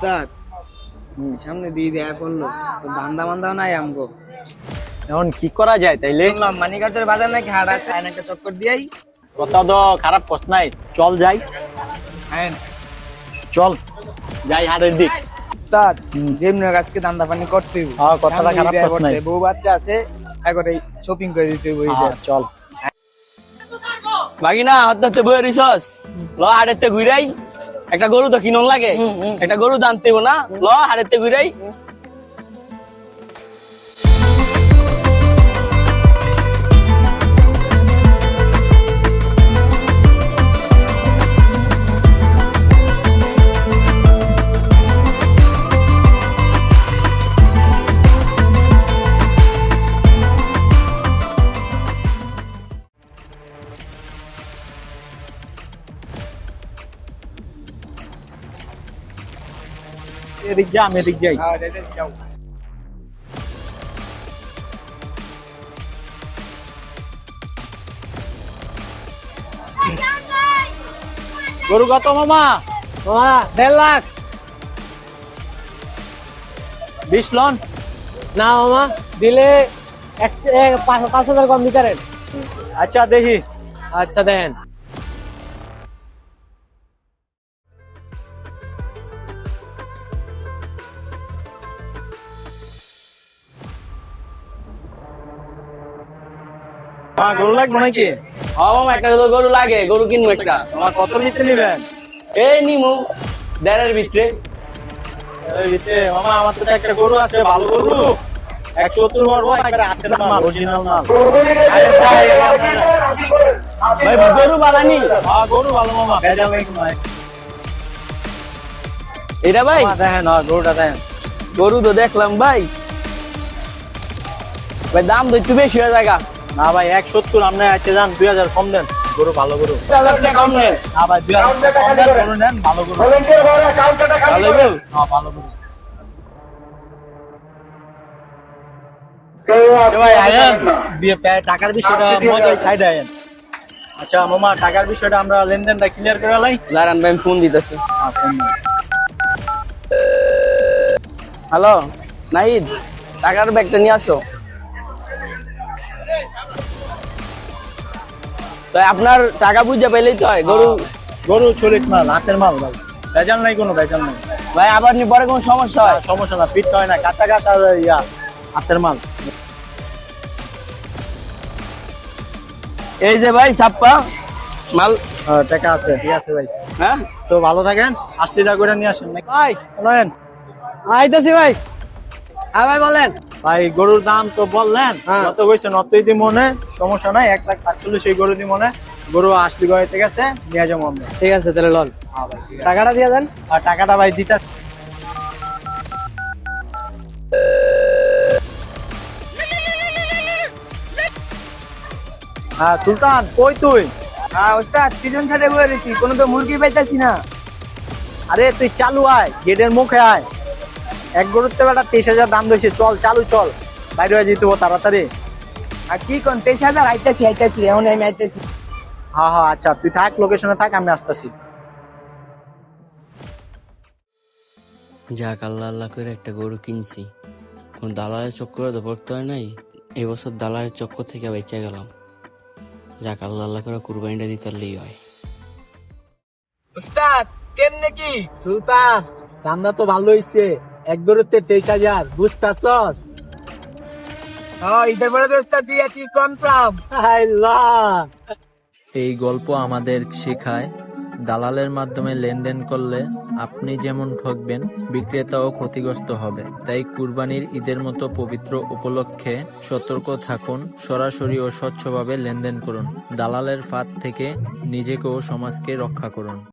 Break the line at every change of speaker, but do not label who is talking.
উস্তাদ সামনে দিয়ে দেয়া করল তো ধান্দা মান্দাও নাই আমগো।
এখন কি করা যায় তাইলে?
শুনলাম মানিকার্জের বাজার নাকি হাট আছে আইন একটা চক্কর দিয়াই।
কথা তো খারাপ কস নাই। চল যাই।
আইন
চল যাই হাটের দিক।
উস্তাদ যেমনি আজকে ধান্দা পানি করতে
হ্যাঁ, কথাটা খারাপ
ঈদ
নাই।
বউ বাচ্চা আছে একবারে শপিং করে দিতে হইব
হ্যাঁ, চল।
বাকি না হতে হতে বই রিসস ল হাড়েতে ঘুরাই। একটা গরু তো কিনন লাগে। একটা গরু দানতে না। ল হাড়েতে ঘুরাই।
এদিক যা আমি এদিক যাই।
হ্যাঁ।
গরু কত মামা?
মামা দেড় লাখ।
বিশ লন?
না মামা দিলে এক পাঁচ পাঁচ হাজার কম দিতে পারেন।
আচ্ছা দেখি।
আচ্ছা দেখেন
হ্যাঁ গরু লাগবে নাকি?
মামা একটা তো গরু লাগে গরু কিনবো একটা।
আমার কত নিবেন?
এই নিমু দেড়ের ভিতরে।
এই মামা আমার তো একটা গরু আছে ভালো গরু। একশো সত্তর পড়ব একবারে হাতের মাল অরিজিনাল মাল ভাই,
গরু
হ্যাঁ, গরু ভালো মামা
এটা ভাই?
দেখেন হ্যাঁ, গরুটা দেখেন।
গরু তো দেখলাম ভাই। ভাই দাম তো একটু বেশি হয়ে জায়গা
না ভাই এক সত্তর আপনি আছে যান দুই হাজার কম দেন। গরু ভালো গরু। না ভাই দুই হাজার কম দেন গরু নেন ভালো গরু।
ভালো গরু?
হ্যাঁ ভালো গরু। আচ্ছা টাকার বিষয়টা মজাই সাইড আয়েন। আচ্ছা মামা টাকার বিষয়টা আমরা লেনদেনটা ক্লিয়ার করে লাই।
দাঁড়ান ভাই ফোন দিতেছে।
হ্যাঁ, ফোন দিন।
হ্যালো নাহিদ টাকার ব্যাগটা নিয়ে আসো। তো আপনার টাকা বুঝে পেলেই তো হয় গরু
গরু চলিত মাল হাতের মাল ভাই। ভেজাল নাই কোনো ভেজাল নাই।
ভাই আবার নি পরে কোনো সমস্যা হয়?
সমস্যা না পিট হয় না। কাঁচা গাছ আর ইয়া হাতের মাল।
এই যে ভাই সাপ্পা মাল।
হ্যাঁ, টাকা আছে ঠিক আছে ভাই।
হ্যাঁ?
তো ভালো থাকেন আশি টাকা করে নিয়ে আসেন? ভাই। বলেন
আইতেছি ভাই। হ্যাঁ ভাই বলেন।
ভাই গরুর দাম তো বললেন।
হ্যাঁ।
যত কইছে নতই দি মনে সমস্যা নাই এক লাখ পাঁচচল্লিশ এই গরু দি মনে গরু আসলি গড়াইতে গেছে নিয়ে যাব আমরা
ঠিক আছে তাহলে লন।
হ্যাঁ ভাই,
টাকাটা দিয়ে দেন।
আর টাকাটা ভাই দিতে হ্যাঁ সুলতান কই তুই?
হ্যাঁ, উস্তাদ, পিছন বয়ে রয়েছি, কোনো তো মুরগি পাইতাছি না।
আরে তুই চালু আয় গেটের মুখে আয়। এক গরুর তো বেটা তেইশ হাজার দাম দিয়েছে চল চালু চল। বাইরে হয়ে যেতে হবে তাড়াতাড়ি।
আর কি কোন? তেইশ হাজার? আইতাছি আইতাছি। এখন আমি আইতাছি।
হ্যাঁ হ্যাঁ আচ্ছা তুই থাক লোকেশনে থাক আমি আসতেছি।
যাক আল্লাহ আল্লাহ করে একটা গরু কিনছি। কোন দালালের চক্করে তো পড়তে হয় নাই। এবছর দালালের চক্কর থেকে বেঁচে গেলাম। যাক আল্লাহ আল্লাহ করে কুরবানিটা দিতে পারলেই হয়।
উস্তাদ কেমনে কি?
সুলতান রান্না তো ভালো হইছে। এক গরুতে তেইশ হাজার
হ্যাঁ
এই গল্প আমাদের শেখায় দালালের মাধ্যমে লেনদেন করলে আপনি যেমন ঠকবেন বিক্রেতাও ক্ষতিগ্রস্ত হবে। তাই কুরবানির ঈদের মতো পবিত্র উপলক্ষে সতর্ক থাকুন সরাসরি ও স্বচ্ছভাবে লেনদেন করুন। দালালের ফাঁদ থেকে নিজেকে ও সমাজকে রক্ষা করুন।